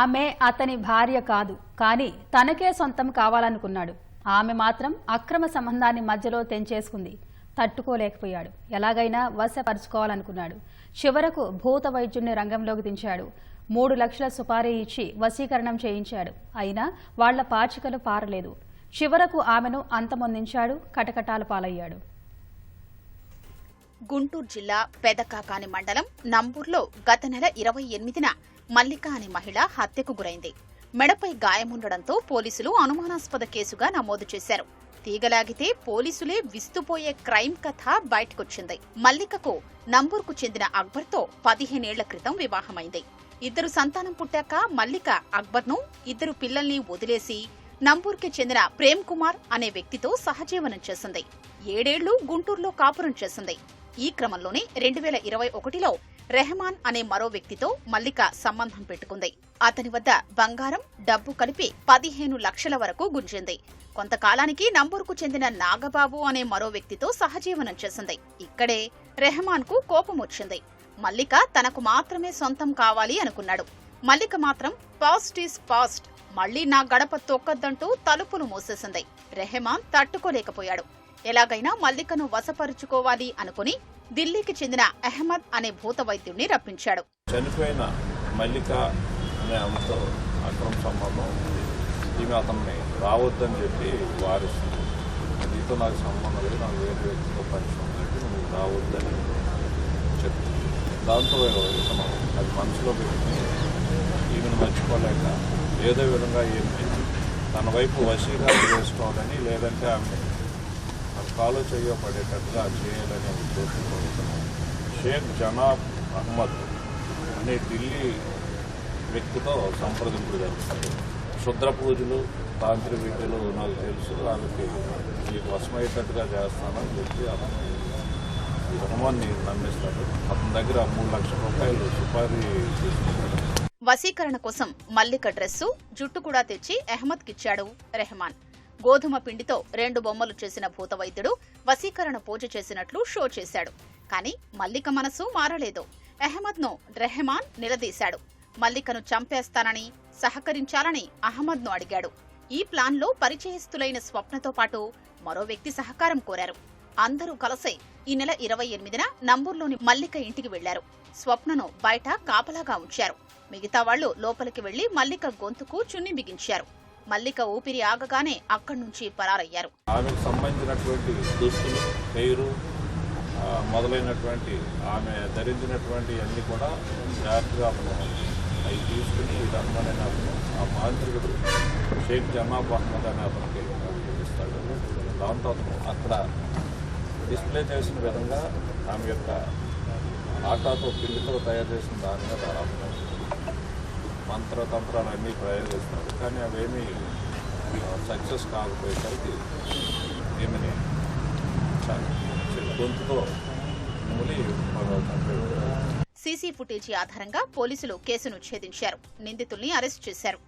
ఆమె అతని భార్య కాదు కానీ తనకే సొంతం కావాలనుకున్నాడు. ఆమె మాత్రం అక్రమ సంబంధాన్ని మధ్యలో తెంచేసుకుంది. తట్టుకోలేకపోయాడు. ఎలాగైనా వశపరుచుకోవాలనుకున్నాడు. చివరకు భూత వైద్యుణ్ణి రంగంలోకి దించాడు. మూడు లక్షల సుపారీ ఇచ్చి వశీకరణం చేయించాడు. అయినా వాళ్ళ పాచికలు పారలేదు. చివరకు ఆమెను అంతమొందించాడు కటకటాల పాలయ్యాడు. గుంటూరు జిల్లా పెదకాకాని మండలం నంబూర్లో గత నెల ఇరవై ఎనిమిదిన మల్లిక అనే మహిళ హత్యకు గురైంది. మెడపై గాయముండడంతో పోలీసులు అనుమానాస్పద కేసుగా నమోదు చేశారు. తీగలాగితే పోలీసులే విస్తుపోయే క్రైమ్ కథ బయటకొచ్చింది. మల్లికకు నంబూర్కు చెందిన అక్బర్తో పదిహేనేళ్ళ క్రితం వివాహమైంది. ఇద్దరు సంతానం పుట్టాక మల్లిక అక్బర్ను ఇద్దరు పిల్లల్ని వదిలేసి నంబూర్కి చెందిన ప్రేమ్ కుమార్ అనే వ్యక్తితో సహజీవనం చేసింది. ఏడేళ్ళు గుంటూరులో కాపురం చేసింది. ఈ క్రమంలోనే రెండు వేల ఇరవై ఒకటిలో రెహమాన్ అనే మరో వ్యక్తితో మల్లిక సంబంధం పెట్టుకుంది. అతని వద్ద బంగారం డబ్బు కలిపి పదిహేను లక్షల వరకు గుంజింది. కొంతకాలానికి నంబూర్కు చెందిన నాగబాబు అనే మరో వ్యక్తితో సహజీవనం చేసింది. ఇక్కడే రెహమాన్కు కోపం వచ్చింది. మల్లిక తనకు మాత్రమే సొంతం కావాలి అనుకున్నాడు. మల్లిక మాత్రం పాస్ట్ ఈస్ పాస్ట్ మళ్ళీ నా గడప తొక్కద్దంటూ తలుపులు మూసేసింది. రెహమాన్ తట్టుకోలేకపోయాడు. ఎలాగైనా మల్లికను వశపరుచుకోవాలి అనుకుని ఢిల్లీకి చెందిన అహ్మద్ అనే భూత వైద్యుణ్ణి రప్పించాడు. చనిపోయిన మల్లిక అనే ఆమెతో అక్రమ సంబంధం ఉంది. ఈమె అతన్ని రావద్దని చెప్పి వారిస్తుంది నీతో నాకు సంబంధం లేదు నాకు వేరే వ్యక్తితో పరిచయం లేదు నువ్వు రావద్దని చెప్తుంది దాంతో ఇతను అది మనసులో పెట్టుకుని ఈమెను మర్చిపోలేక ఏదో విధంగా ఈమె తన వైపు వశీగా చేసుకోవాలని లేదంటే ఆమె ఫాలో చేయబడేటట్టుగా చేయాలనే ఉద్దేశం కోరుతున్నాను షేక్ జనాబ్ అహ్మద్ అనే ఢిల్లీ వ్యక్తితో సంప్రదింపులు జరుపుతారు శుద్ర పూజలు తాంత్రిక విద్యలు నాకు తెలుసు వాళ్ళకి మీకు వశమయ్యేటట్టుగా చేస్తానని చెప్పి అతను హనుమాన్ని నమ్మిస్తాడు అతని దగ్గర మూడు లక్షల రూపాయలు సుపారీ తీసుకుంటాడు వశీకరణ కోసం మల్లిక డ్రెస్సు జుట్టు కూడా తెచ్చి అహ్మద్కిచ్చాడు రెహమాన్. గోధుమ పిండితో రెండు బొమ్మలు చేసిన భూతవైద్యుడు వశీకరణ పూజ చేసినట్లు షో చేశాడు. కానీ మల్లిక మనసు మారలేదు. అహ్మద్ను రెహమాన్ నిలదీశాడు. మల్లికను చంపేస్తానని సహకరించాలని అహ్మద్ను అడిగాడు. ఈ ప్లాన్లో పరిచయస్తులైన స్వప్నతో పాటు మరో వ్యక్తి సహకారం కోరారు. అందరూ కలిసి ఈ నెల ఇరవై ఎనిమిదిన నంబూర్లోని మల్లిక ఇంటికి వెళ్ళారు స్వప్నను బయట కాపలాగా ఉంచారు. మిగతా వాళ్ళు లోపలికి వెళ్ళి మల్లిక గొంతుకు చున్ని బిగించారు. మల్లిక ఊపిరి ఆగగానే అక్కడి నుంచి పరారయ్యారు. ఆమెకు సంబంధించినటువంటి దుస్తులు పేరు మొదలైనటువంటి ఆమె ధరించినటువంటి అన్ని కూడా జాగ్రత్తగా అవి తీసుకుని రహమాన్ అతను ఆ మాంత్రికుడు షేక్ జనాబ్ అహ్మద్ అనే అతనికి ఇస్తాడు దాంతో అతను అక్కడ డిస్ప్లే చేసిన విధంగా ఆమె యొక్క ఆటాతో పిల్లితో తయారు చేసిన దాని మీద మంత్రతంత్రాలు అన్నీ ప్రయోగిస్తారు కానీ అవేమీ సక్సెస్ కాకపోయేసరికి ఏమని గొంతుతో మూలి సీసీ ఫుటేజీ ఆధారంగా పోలీసులు కేసును ఛేదించారు. నిందితుల్ని అరెస్ట్ చేశారు.